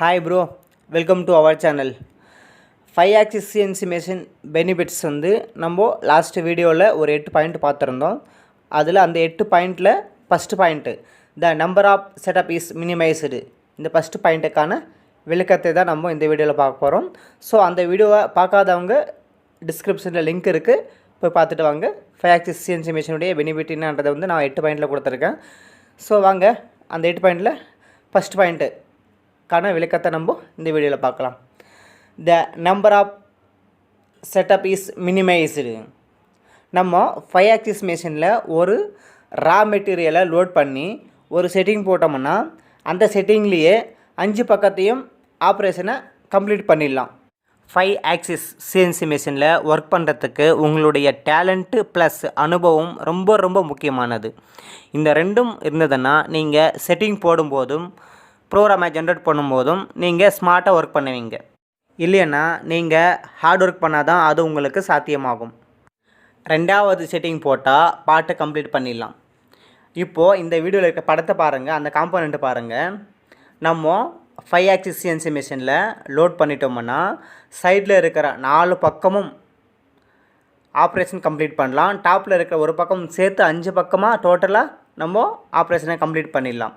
Hi bro welcome to our channel five axis CNC machine benefits வந்து நம்ம last வீடியோவில் ஒரு எட்டு பாயிண்ட் பார்த்துருந்தோம். அதில் அந்த எட்டு பாயிண்டில் first point the number of setup is minimised இந்த ஃபஸ்ட்டு பாயிண்ட்டுக்கான விளக்கத்தை தான் நம்ம இந்த வீடியோவில் பார்க்க போகிறோம் ஸோ அந்த வீடியோவை பார்க்காதவங்க டிஸ்கிரிப்ஷனில் லிங்க் இருக்குது போய் பார்த்துட்டு வாங்க. ஃபைவ் ஆக்சிஸ் சிஎன்சி மிஷினுடைய பெனிஃபிட் என்னன்றதை வந்து நான் எட்டு பாயிண்டில் கொடுத்துருக்கேன். ஸோ வாங்க. அந்த எட்டு பாயிண்டில் ஃபஸ்ட் பாயிண்ட்டு கான விளக்கத்தை நம்ம இந்த வீடியோவில் பார்க்கலாம். The number of setup is minimised நம்ம ஃபைவ் ஆக்சிஸ் மிஷினில் ஒரு ரா மெட்டீரியலை லோட் பண்ணி ஒரு செட்டிங் போட்டோம்னா அந்த செட்டிங்லேயே அஞ்சு பக்கத்தையும் ஆப்ரேஷனை கம்ப்ளீட் பண்ணிடலாம். ஃபைவ் ஆக்சிஸ் சிஎன்சி மிஷினில் ஒர்க் பண்ணுறதுக்கு உங்களுடைய டேலண்ட்டு ப்ளஸ் அனுபவம் ரொம்ப ரொம்ப முக்கியமானது. இந்த ரெண்டும் இருந்ததுன்னா நீங்கள் செட்டிங் போடும்போதும் ப்ரோக்ராமை ஜென்ரேட் பண்ணும்போதும் நீங்கள் ஸ்மார்ட்டாக ஒர்க் பண்ணுவீங்க. இல்லைன்னா நீங்கள் ஹார்ட் ஒர்க் பண்ணால் தான் அது உங்களுக்கு சாத்தியமாகும். ரெண்டாவது செட்டிங் போட்டால் பாட்டை கம்ப்ளீட் பண்ணிடலாம். இப்போது இந்த வீடியோவில் இருக்க படத்தை பாருங்கள் அந்த காம்போனண்ட்டு பாருங்கள் நம்ம ஃபைவ் ஆக்சிஸ் சிஎன்சி மிஷினில் லோட் பண்ணிட்டோம்னா சைடில் இருக்கிற நாலு பக்கமும் ஆப்ரேஷன் கம்ப்ளீட் பண்ணலாம். டாப்பில் இருக்கிற ஒரு பக்கம் சேர்த்து அஞ்சு பக்கமாக டோட்டலாக நம்ம ஆப்ரேஷனை கம்ப்ளீட் பண்ணிடலாம்.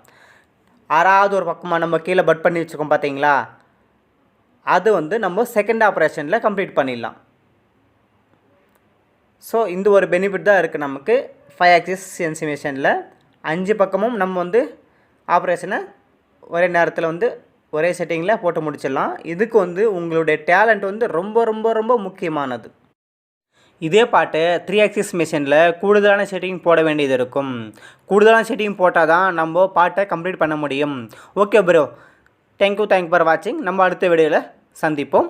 ஆறாவது ஒரு பக்கமாக நம்ம கீழே பட் பண்ணி வச்சுக்கோம் பார்த்தீங்களா? அது வந்து நம்ம செகண்ட் ஆப்ரேஷனில் கம்ப்ளீட் பண்ணிடலாம். ஸோ இந்த ஒரு பெனிஃபிட் தான் இருக்குது நமக்கு. ஃபைவ் ஆக்சிஸ் சிஎன்சி மிஷினில் அஞ்சு பக்கமும் நம்ம வந்து ஆப்ரேஷனை ஒரே நேரத்தில் வந்து ஒரே செட்டிங்கில் போட்டு முடிச்சிடலாம். இதுக்கு வந்து உங்களுடைய டேலண்ட் வந்து ரொம்ப ரொம்ப ரொம்ப முக்கியமானது. இதே பாட்டு த்ரீ ஆக்சிஸ் மிஷினில் கூடுதலான செட்டிங் போட வேண்டியது இருக்கும். கூடுதலான செட்டிங் போட்டால் தான் நம்ம பாட்டை கம்ப்ளீட் பண்ண முடியும். Okay bro thank you thank for வாட்சிங் நம்ம அடுத்த வீடியோவில் சந்திப்போம்.